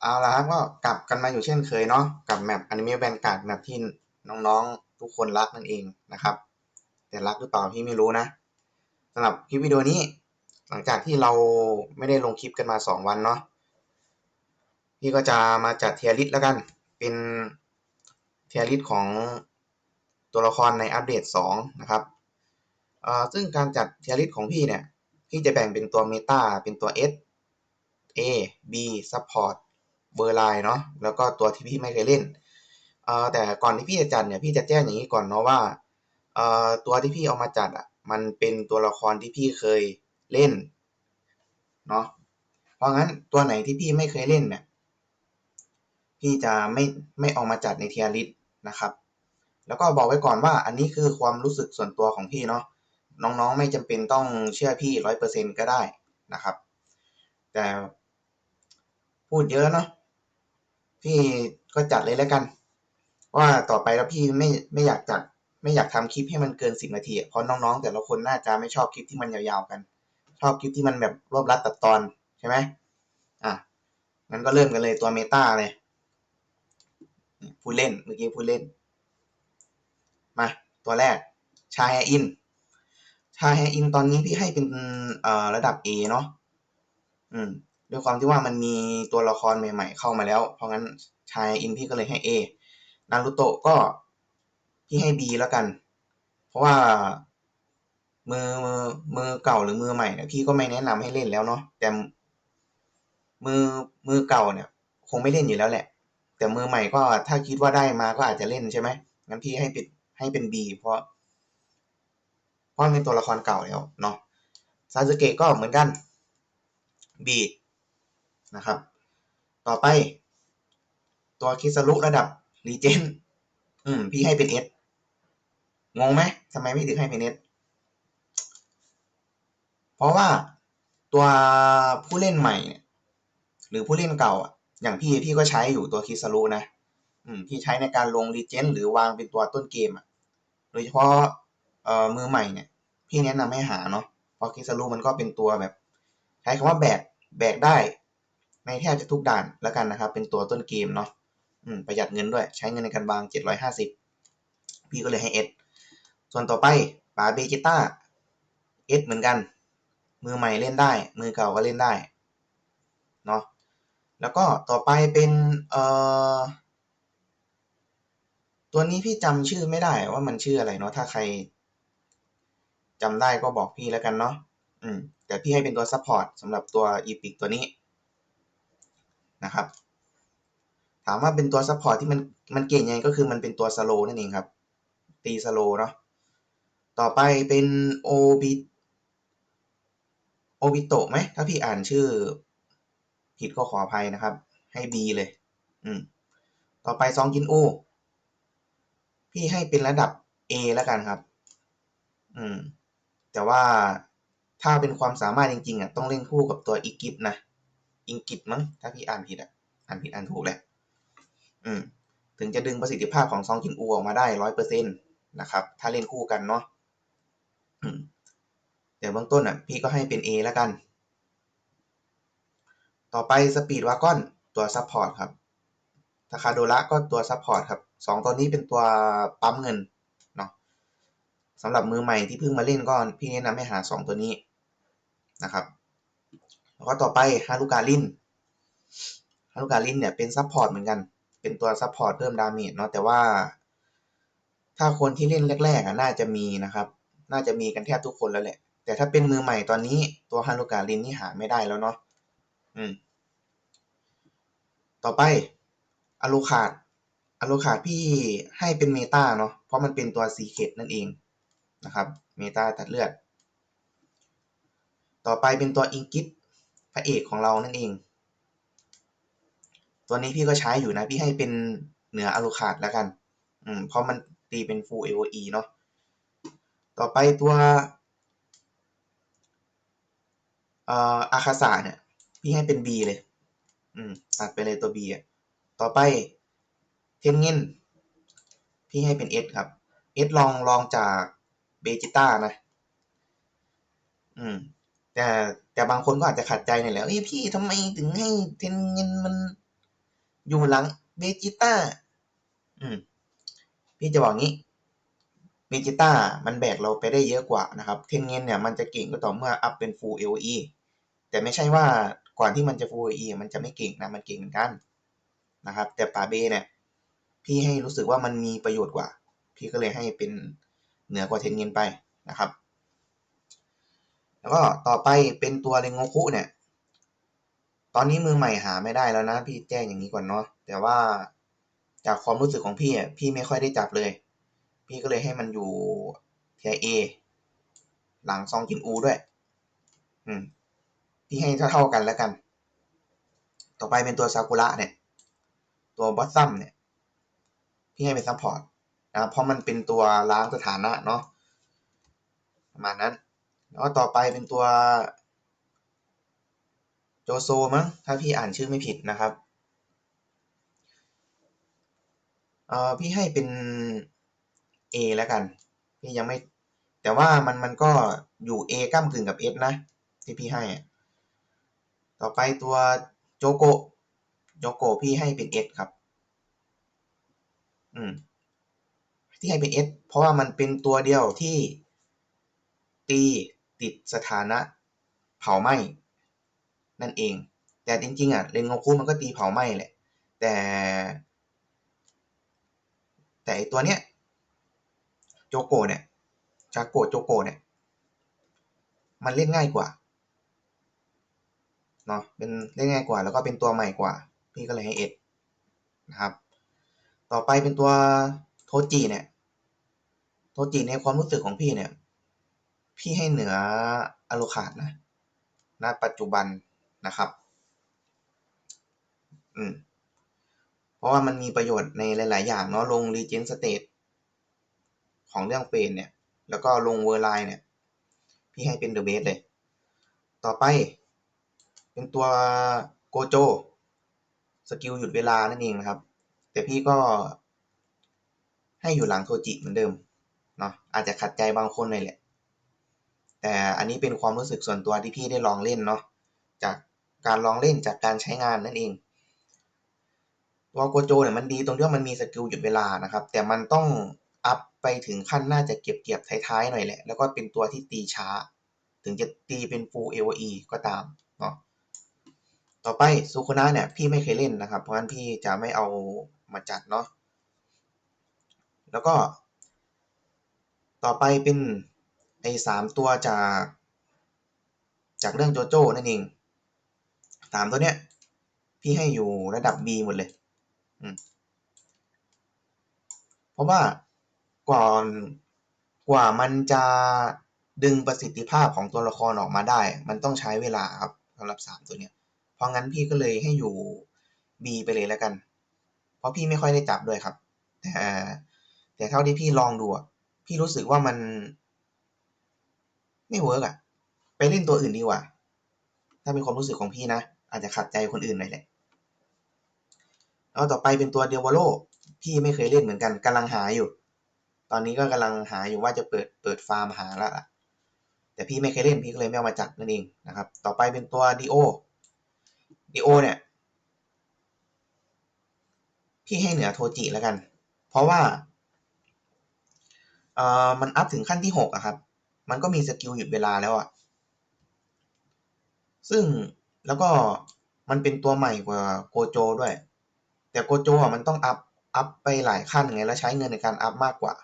เอาละครับก็กลับกันมาอยู่เช่นเคยเนาะกับแมปอนิเมะแวนการ์ดแมปที่น้องๆ ทุกคนรักนั่นเองนะครับ แต่รักหรือเปล่าพี่ไม่รู้นะสำหรับคลิปวิดีโอนี้ หลังจากที่เราไม่ได้ลงคลิปกันมา 2 วันเนาะพี่ก็จะมาจัดเทียริสแล้วกัน เป็นเทียริสของตัวละครในอัปเดต 2 นะครับเอ่อซึ่งการจัดเทียริสของพี่เนี่ย พี่จะแบ่งเป็นตัวเมตาเป็นตัว S A B Support เบอร์ไลน์เนาะแล้วก็ตัวที่พี่ไม่เคยเล่นเอ่อแต่ก่อนที่พี่จะจัดเนี่ยพี่จะแจ้งอย่างนี้ก่อนเนาะว่าเอ่อตัวที่พี่เอามาจัดอะมันเป็นตัวละครที่พี่เคยเล่นเนาะเพราะงั้นตัวไหนที่พี่ไม่เคยเล่นเนี่ยพี่จะไม่ไม่เอามาจัดในเทียริสนะครับ แล้วก็บอกไว้ก่อนว่าอันนี้คือความรู้สึกส่วนตัวของพี่เนาะน้องๆไม่จำเป็นต้องเชื่อพี่ร้อยเปอร์เซ็นก็ได้นะครับ แต่พูดเยอะเนาะ พี่ก็จัดเลยแล้วกัน ว่าต่อไปแล้วพี่ไม่ไม่อยากจัด ไม่อยากทำคลิปให้มันเกินสิบนาทีเพราะน้องๆ แต่ละคนน่าจะไม่ชอบคลิปที่มันยาวๆกัน ชอบคลิปที่มันแบบรวบรัดตัดตอนใช่ไหมอะงั้นก็เริ่มกันเลยตัวเมตาเลยผู้เล่นเมื่อกี้ผู้เล่น มา ตัวแรก ชาแฮอิน ชาแฮอินตอนนี้พี่ให้เป็นเอ่อระดับ A เนาะอืม ด้วยความที่ว่ามันมีตัวละครใหม่ ๆ เข้ามาแล้ว เพราะงั้นชายอินพี่ก็เลยให้ A นารูโตะก็พี่ให้ B แล้วกัน เพราะว่ามือมือมือเก่าหรือมือใหม่เนี่ยพี่ก็ไม่แนะนำให้เล่นแล้วเนาะแต่มือมือเก่าเนี่ย คงไม่เล่นอยู่แล้วแหละ แต่มือใหม่ก็ถ้าคิดว่าได้มาก็อาจจะเล่นใช่ไหมงั้นพี่ให้ปิดให้เป็น B เพราะ เพราะเป็นตัวละครเก่าแล้วเนาะซาสึเกะก็เหมือนกัน B นะครับ ต่อไป ตัวคิสรุระดับรีเจนอืม พี่ให้เป็น S งงไหมทำไมไม่ถึงให้เป็น S เพราะว่าตัวผู้เล่นใหม่เนี่ยหรือผู้เล่นเก่าอะอย่างพี่พี่ก็ใช้อยู่ตัวคิสรุนะ อืม พี่ใช้ในการลงรีเจนหรือวางเป็นตัวต้นเกมอะ โดยเฉพาะเอ่อมือใหม่เนี่ย พี่แนะนำให้หาเนาะเพราะคิสรุมันก็เป็นตัวแบบ ใช้คำว่าแบกแบกได้ ในแทบจะทุกด่านแล้วกันนะครับ เป็นตัวต้นเกมเนาะประหยัดเงินด้วย ใช้เงินในการบาง 750 พี่ก็เลยให้ S ส่วนต่อไปปาเบจิต้า S เหมือนกัน มือใหม่เล่นได้ มือเก่าก็เล่นได้เนาะแล้วก็ต่อไปเป็นเอ่อตัวนี้พี่จำชื่อไม่ได้ว่ามันชื่ออะไรเนาะถ้าใครจำได้ก็บอกพี่แล้วกันเนาะอืมแต่พี่ให้เป็นตัวซัพพอร์ตสำหรับตัวอีพิกตัวนี้ นะครับ ถามว่าเป็นตัวซัพพอร์ตที่มันมันเก่งยังไงก็คือมันเป็นตัวสโลนั่นเองครับ ตีสโลเนาะ ต่อไปเป็นโอบิโอบิโตะไหม ถ้าพี่อ่านชื่อ ผิดก็ขออภัยนะครับ ให้ B เลย อืม ต่อไปซองกินอูพี่ให้เป็นระดับ A แล้วกันครับ อืม แต่ว่าถ้าเป็นความสามารถจริงๆอะต้องเล่นคู่กับตัวอีกิฟนะ อิงกิตมั้งถ้าพี่อ่านผิดอะอ่านผิดอ่านถูกแหละอืมถึงจะดึงประสิทธิภาพของซองกินอูออกมาได้ร้อยเปอร์เซ็นต์นะครับ ถ้าเล่นคู่กันเนาะเดี๋ยวเบื้องต้นอะ พี่ก็ให้เป็น A แล้วกัน ต่อไปสปีดวากอนตัวซัพพอร์ตครับทาคาโดระก็ตัวซัพพอร์ตครับสองตัวนี้เป็นตัวปั๊มเงินเนาะสำหรับมือใหม่ที่เพิ่งมาเล่นก็พี่แนะนำให้หาสองตัวนี้นะครับ แล้วก็ต่อไปฮารุกาลินฮารุกาลินเนี่ยเป็นซัพพอร์ตเหมือนกัน เป็นตัวซัพพอร์ตเพิ่มดาเมจเนาะแต่ว่า ถ้าคนที่เล่นแรกๆอะน่าจะมีนะครับ น่าจะมีกันแทบทุกคนแล้วแหละ แต่ถ้าเป็นมือใหม่ตอนนี้ตัวฮารุกาลินนี่หาไม่ได้แล้วเนาะอืม ต่อไปอลูคาดอลูคาดพี่ให้เป็นเมตาเนาะเพราะมันเป็นตัวซีเคดนั่นเองนะครับเมตาตัดเลือด ต่อไปเป็นตัวอิงกิต ระเอกของเรานั่นเอง ตัวนี้พี่ก็ใช้อยู่นะ พี่ให้เป็นเหนืออลูคาดแล้วกัน อืม เพราะมันตีเป็น full AOE เนาะ ต่อไปตัวอ่ออาคาสะเนี่ย พี่ให้เป็น B เลย อืม ตัดไปเลยตัว B อะ ต่อไปเทนเงินพี่ให้เป็น S ครับ S ลองลองจากเบจิต้านะ อืม แต่แต่บางคนก็อาจจะขัดใจหน่ยแหละเอ้ยพี่ทำไมถึงให้เทนเงินมันอยู่หลังเบจิต้าอืม พี่จะบอกงี้เบจิต้ามันแบกเราไปได้เยอะกว่านะครับเทนเงินเนี่ยมันจะเก่งก็ต่อเมื่ออัพเป็น full AOE แต่ไม่ใช่ว่าก่อนที่มันจะ full AOE มันจะไม่เก่งนะมันเก่งเหมือนกันนะครับ แต่ป่าเบเนี่ย พี่ให้รู้สึกว่ามันมีประโยชน์กว่า พี่ก็เลยให้เป็นเหนือกว่าเทนเงินไปนะครับ แล้วก็ต่อไปเป็นตัวเรงโงคุเนี่ย ตอนนี้มือใหม่หาไม่ได้แล้วนะ พี่แจ้งอย่างนี้ก่อนเนาะ แต่ว่าจากความรู้สึกของพี่อะ พี่ไม่ค่อยได้จับเลย พี่ก็เลยให้มันอยู่เทียเอหลังซองจินอูด้วย อืม พี่ให้เท่าๆกันแล้วกัน ต่อไปเป็นตัวซากุระเนี่ย ตัวบอสซัมเนี่ย พี่ให้เป็นซัพพอร์ตนะ เพราะมันเป็นตัวล้างสถานะเนาะ ประมาณนั้น แล้วต่อไปเป็นตัวโจโซมั้งถ้าพี่อ่านชื่อไม่ผิดนะครับเอ่อพี่ให้เป็น A แล้วกัน พี่ยังไม่ แต่ว่ามันมันก็อยู่ A ก้ากึ่งกับ S นะ ที่พี่ให้ ต่อไปตัวโจโกโจโกพี่ให้เป็น S ครับ อืม ที่ให้เป็น S เพราะว่ามันเป็นตัวเดียวที่ตี ติดสถานะเผาไหม้นั่นเอง แต่จริงๆอะเรนโงคุมันก็ตีเผาไหม้แหละ แต่ แต่ตัวเนี้ยโจโกเนี่ยชากโกโจโกเนี่ย มันเล่นง่ายกว่าเนาะเป็นเล่นง่ายกว่า แล้วก็เป็นตัวใหม่กว่า พี่ก็เลยให้เอ็ดนะครับ ต่อไปเป็นตัวโทจิเนี่ย โทจิในความรู้สึกของพี่เนี่ย พี่ให้เหนืออโลคาดนะ ณ ปัจจุบันนะครับ อืม เพราะว่ามันมีประโยชน์ในหลาย ๆ อย่างเนาะ ลง Regen State ของเรื่องเฟนเนี่ย แล้วก็ลงเวอร์ไลน์เนี่ย พี่ให้เป็นเดอะเบสเลย ต่อไป เป็นตัวโกโจ สกิลหยุดเวลานั่นเองนะครับ แต่พี่ก็ให้อยู่หลังโทจิเหมือนเดิม เนาะ อาจจะขัดใจบางคนเลยแหละ แต่อันนี้เป็นความรู้สึกส่วนตัวที่พี่ได้ลองเล่นเนาะจากการลองเล่นจากการใช้งานนั่นเองตัวโกโจเนี่ยมันดีตรงที่ว่ามันมีสกิลหยุดเวลานะครับ แต่มันต้องอัพไปถึงขั้นน่าจะเก็บเกียบท้ายๆหน่อยแหละ แล้วก็เป็นตัวที่ตีช้า ถึงจะตีเป็น full AOE ก็ตามเนาะต่อไปซูคุนะเนี่ยพี่ไม่เคยเล่นนะครับ เพราะฉะนั้นพี่จะไม่เอามาจัดเนาะแล้วก็ ต่อไปเป็น ไอ้สามตัวจาก จากเรื่องโจโจ้นั่นเองสามตัวเนี้ย พี่ให้อยู่ระดับ B หมดเลยเพราะว่าก่อนกว่ามันจะดึงประสิทธิภาพของตัวละครออกมาได้ มันต้องใช้เวลาครับสำหรับสามตัวเนี้ย เพราะงั้นพี่ก็เลยให้อยู่ B ไปเลยแล้วกัน เพราะพี่ไม่ค่อยได้จับด้วยครับ แต่แต่เท่าที่พี่ลองดูพี่รู้สึกว่ามัน ไม่เวิร์กอะไปเล่นตัวอื่นดีกว่า ถ้าเป็นความรู้สึกของพี่นะ อาจจะขัดใจคนอื่นหน่อยแหละแล้วต่อไปเป็นตัวเดวโลพี่ไม่เคยเล่นเหมือนกันกำลังหาอยู่ ตอนนี้ก็กำลังหาอยู่ว่าจะเปิดเปิดฟาร์มหาแล้วล่ะแต่พี่ไม่เคยเล่นพี่ก็เลยไม่เอามาจัดนั่นเองนะครับ ต่อไปเป็นตัวดีโอดีโอเนี่ย พี่ให้เหนือโทจิแล้วกัน เพราะว่าเอ่อมันอัพถึงขั้นที่หกอะครับ มันก็มีสกิลหยุดเวลาแล้วอะซึ่งแล้วก็มันเป็นตัวใหม่กว่าโกโจด้วย แต่โกโจอะมันต้องอัพอัพไปหลายขั้นไงแล้วใช้เงินในการอัพมากกว่า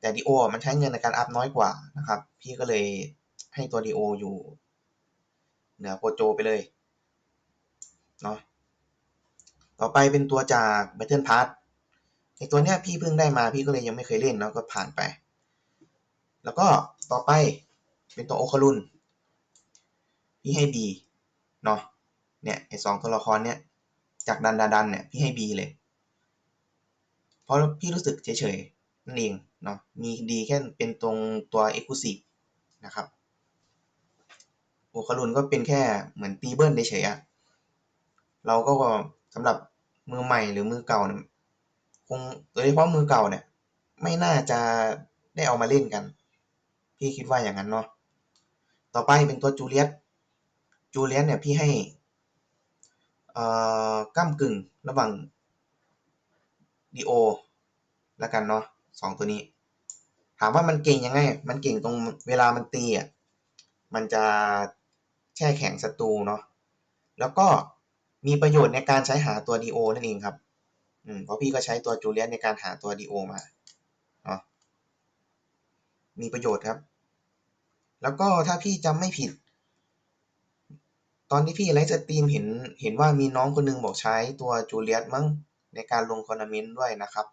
แต่ดีโอมันใช้เงินในการอัพน้อยกว่านะครับ พี่ก็เลยให้ตัวดีโออยู่เหนือโกโจไปเลยเนาะต่อไปเป็นตัวจาก Battle Pass ไอตัวเนี้ยพี่เพิ่งได้มาพี่ก็เลยยังไม่เคยเล่นเนาะก็ผ่านไป แล้วก็ ต่อไปเป็นตัวโอคารุนพี่ให้ B เนาะเนี่ยไอสองตัวละครเนี้ยจากดันดาดันเนี่ยพี่ให้ B เลย เพราะพี่รู้สึกเฉยๆนั่นเองเนาะมีดีแค่เป็นตรงตัว Exclusive นะครับโอคารุนก็เป็นแค่เหมือนตีเบิลเฉยๆอะเราก็สำหรับมือใหม่หรือมือเก่าเนี่ยคงโดยเฉพาะมือเก่าเนี่ยไม่น่าจะได้เอามาเล่นกัน พี่คิดว่าอย่างนั้นเนาะต่อไปเป็นตัวจูเลียตจูเลียตเนี่ยพี่ให้ก้ามกึ่งระหว่างดีโอแล้วกันเนาะสองตัวนี้ ถามว่ามันเก่งยังไง มันเก่งตรงเวลามันตีอะมันจะแช่แข็งศัตรูเนาะแล้วก็มีประโยชน์ในการใช้หาตัวดีโอนั่นเองครับอืมเพราะพี่ก็ใช้ตัวจูเลียนในการหาตัวดีโอมาเนาะมีประโยชน์ครับ แล้วก็ถ้าพี่จำไม่ผิด ตอนที่พี่ไลฟ์สตรีมเห็นเห็นว่ามีน้องคนนึงบอกใช้ตัวจูเลียตมั้งในการลงคอนเมนต์ด้วยนะครับ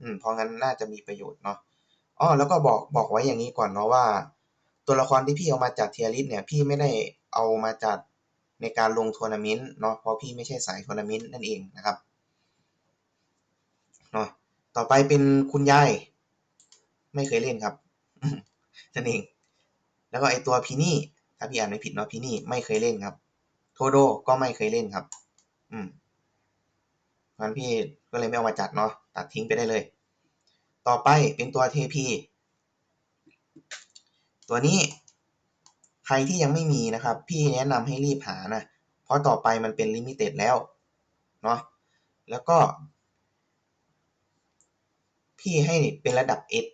อืมเพราะงั้นน่าจะมีประโยชน์เนาะอ๋อแล้วก็บอกบอกไว้อย่างนี้ก่อนเนาะว่า ตัวละครที่พี่เอามาจัดเทียริสเนี่ยพี่ไม่ได้เอามาจัดในการลงทัวร์นาเมนต์เนาะเพราะพี่ไม่ใช่สายทัวร์นาเมนต์นั่นเองนะครับเนาะต่อไปเป็นคุณยาย ไม่เคยเล่นครับนั่นเอง แล้วก็ไอตัวพีนี่ถ้าพี่อ่านไม่ผิดเนาะพีนี่ไม่เคยเล่นครับ โทโดก็ไม่เคยเล่นครับ อืมงั้นพี่ก็เลยไม่เอามาจัดเนาะตัดทิ้งไปได้เลย ต่อไปเป็นตัวเทพีตัวนี้ใครที่ยังไม่มีนะครับ พี่แนะนำให้รีบหานะ เพราะต่อไปมันเป็นลิมิเต็ดแล้วเนาะแล้วก็ พี่ให้เป็นระดับ S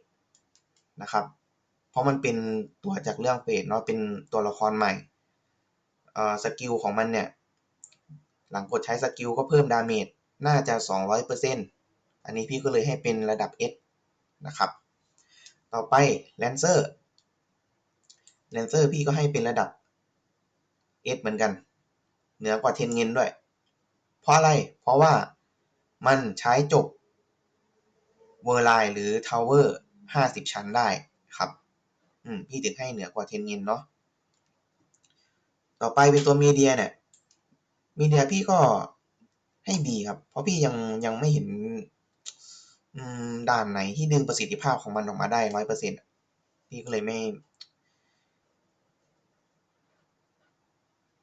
นะครับ ราะมันเป็นตัวจากเรื่องเฟสเนาะเป็นตัวละครใหม่สกิลของมันเนี่ย หลังกดใช้สกิลก็เพิ่มดาเมจน่าจะ 200%อันนี้พี่ก็เลยให้เป็นระดับ S นะครับ ต่อไป Lancer Lancer พี่ก็ให้เป็นระดับ S เหมือนกัน เหนือกว่าเทนเงินด้วย เพราะอะไร เพราะว่ามันใช้จบเวอร์ไลหรือทาวเวอร์ 50 ชั้นได้ อืมพี่ถึงให้เหนือกว่าเทนเงินเนาะต่อไปเป็นตัวมีเดียเนี่ยมีเดียพี่ก็ให้ B ครับ เพราะพี่ยังยังไม่เห็นด่านไหนที่ดึงประสิทธิภาพของมันออกมาได้ร้อยเปอร์เซ็นต์พี่ก็เลยไม่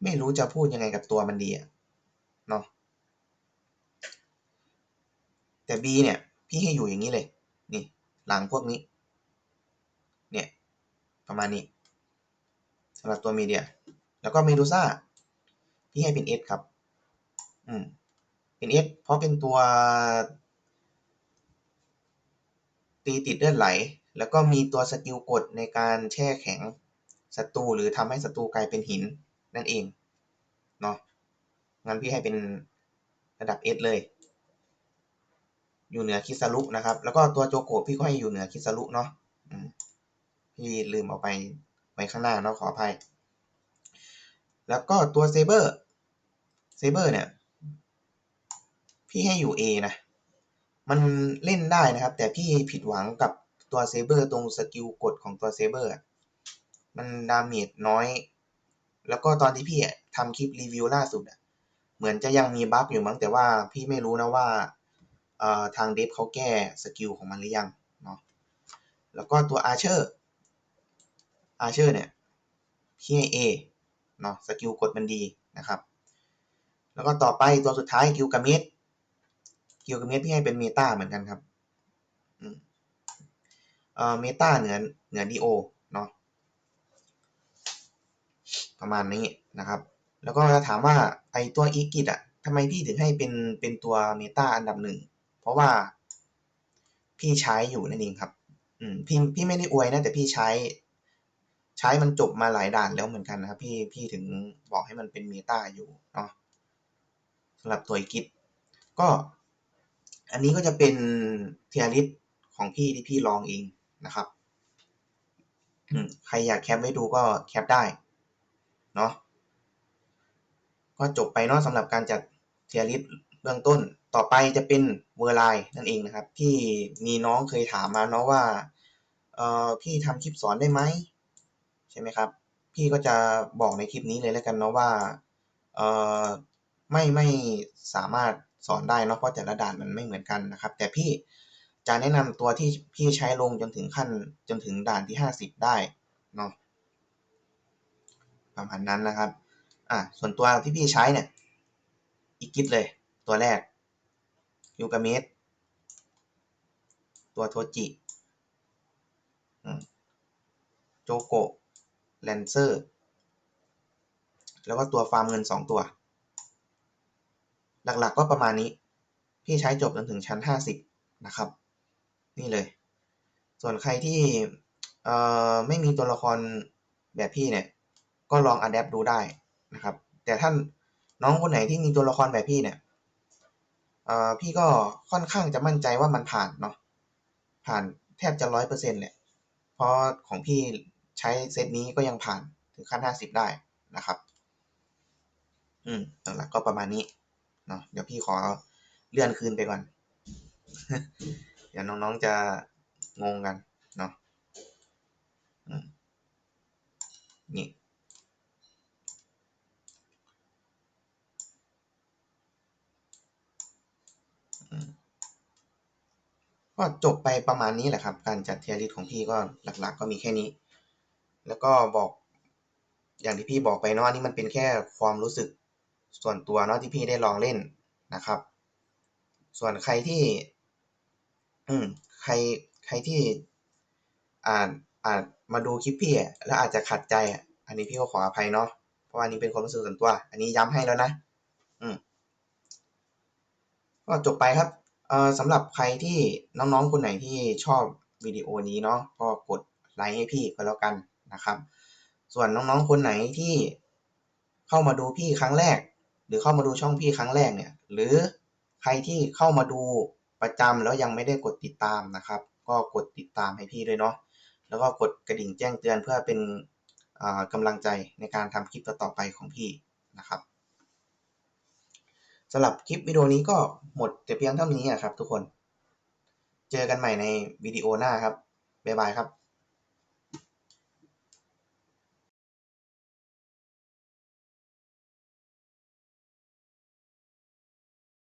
ไม่รู้จะพูดยังไงกับตัวมันดีอะเนาะแต่ B เนี่ย พี่ให้อยู่อย่างนี้เลย นี่ หลังพวกนี้ เนี่ย ประมาณนี้สำหรับตัวมีเดีย แล้วก็เมดูซ่าพี่ให้เป็น S ครับ อืม เป็น S เพราะเป็นตัว ตีติดเลือดไหล แล้วก็มีตัวสกิลกดในการแช่แข็งศัตรูหรือทำให้ศัตรูกลายเป็นหินนั่นเอง เนาะ งั้นพี่ให้เป็นระดับ S เลย อยู่เหนือคิซารุนะครับ แล้วก็ตัวโจโกะพี่ก็ให้อยู่เหนือคิซารุเนาะ พี่ลืมเอาไปไว้ข้างหน้าเนาะขออภัย แล้วก็ตัวเซเบอร์เซเบอร์เนี่ย พี่ให้อยู่ A นะ มันเล่นได้นะครับ แต่พี่ผิดหวังกับตัวเซเบอร์ตรงสกิลกดของตัวเซเบอร์มันดาเมจน้อย แล้วก็ตอนที่พี่ทำคลิปรีวิวล่าสุดเหมือนจะยังมีบั๊กอยู่มั้งแต่ว่าพี่ไม่รู้นะว่าทางเดฟเขาแก้สกิลของมันหรือยังเนาะแล้วก็ตัวอาร์เชอร์ อาร์เชอร์เนี่ยพี่ให้เอเนาะสกิลกดมันดีนะครับ แล้วก็ต่อไปตัวสุดท้ายกิลกาเมสกิลกับเมทที่ให้เป็นเมตาเหมือนกันครับเอ่อเมตาเหนือเหนือดีโอเนาะประมาณนี้นะครับ แล้วก็จะถามว่าไอตัวอีกิตอะทำไมพี่ถึงให้เป็นเป็นตัวเมตาอันดับหนึ่ง เพราะว่าพี่ใช้อยู่นั่นเองครับ อืมพี่พี่ไม่ได้อวยนะแต่พี่ใช้ ใช้มันจบมาหลายด่านแล้วเหมือนกันนะครับ พี่พี่ถึงบอกให้มันเป็นเมตาอยู่เนาะสำหรับตัวอีกิตก็ อันนี้ก็จะเป็นเทียริสของพี่ที่พี่ลองเองนะครับใครอยากแคปไว้ดูก็แคปได้เนาะก็จบไปเนาะสำหรับการจัดเทียริสเบื้องต้นต่อไปจะเป็นเวอร์ไลนั่นเองนะครับ ที่มีน้องเคยถามมาเนาะว่าเออพี่ทำคลิปสอนได้ไหม ช่ไหมครับ พี่ก็จะบอกในคลิปนี้เลยแล้วกันเนาะว่าเอ่อไม่ไม่สามารถสอนได้เนาะเพราะแต่ละด่านมันไม่เหมือนกันนะครับ แต่พี่จะแนะนำตัวที่พี่ใช้ลงจนถึงขั้นจนถึงด่านที่ห้าสิบได้เนาะประมาณนั้นนะครับอะส่วนตัวที่พี่ใช้เนี่ยอีกิทเลยตัวแรกยูกาเมสตัวโทจิโจโก แลนเซอร์แล้วก็ตัวฟาร์มเงินสองตัว หลักๆก็ประมาณนี้ พี่ใช้จบจนถึงชั้น 50 นะครับ นี่เลย ส่วนใครที่ไม่มีตัวละครแบบพี่เนี่ย ก็ลองอัดแอปดูได้นะครับ แต่ท่านน้องคนไหนที่มีตัวละครแบบพี่เนี่ยพี่ก็ค่อนข้างจะมั่นใจว่ามันผ่านเนาะผ่านแทบจะร้อยเปอร์เซ็นต์เลยเพราะของพี่ ใช้เซตนี้ก็ยังผ่านถึงขั้นห้าสิบได้นะครับ อืมหลักๆก็ประมาณนี้เนาะเดี๋ยวพี่ขอเลื่อนคืนไปก่อน เดี๋ยวน้องๆจะงงกันเนาะอืมนี่ก็จบไปประมาณนี้แหละครับ การจัดเทียร์ลิสของพี่ก็หลัก ๆ ก็มีแค่นี้ แล้วก็บอกอย่างที่พี่บอกไปเนาะนนี้มันเป็นแค่ความรู้สึกส่วนตัวเนาะที่พี่ได้ลองเล่นนะครับ ส่วนใครที่อืมใครใครที่อ่านอ่านมาดูคลิปพี่แล้วอาจจะขัดใจอันนี้พี่ก็ขออภัยเนาะเพราะอันนี้เป็นความรู้สึกส่วนตัว อันนี้ย้ำให้แล้วนะ อืมก็จบไปครับเอ่อสำหรับใครที่น้องๆคนไหนที่ชอบวิดีโอนี้เนาะก็กดไลค์ให้พี่ก็แล้วกัน นะครับ ส่วนน้องๆคนไหนที่เข้ามาดูพี่ครั้งแรก หรือเข้ามาดูช่องพี่ครั้งแรกเนี่ย หรือใครที่เข้ามาดูประจำแล้วยังไม่ได้กดติดตามนะครับ ก็กดติดตามให้พี่ด้วยเนาะแล้วก็กดกระดิ่งแจ้งเตือนเพื่อเป็นอ่ากำลังใจในการทำคลิปต่อๆไปของพี่นะครับสำหรับคลิปวิดีโอนี้ก็หมดแต่เพียงเท่านี้อะครับทุกคน เจอกันใหม่ในวิดีโอหน้าครับ บ๊ายบายครับ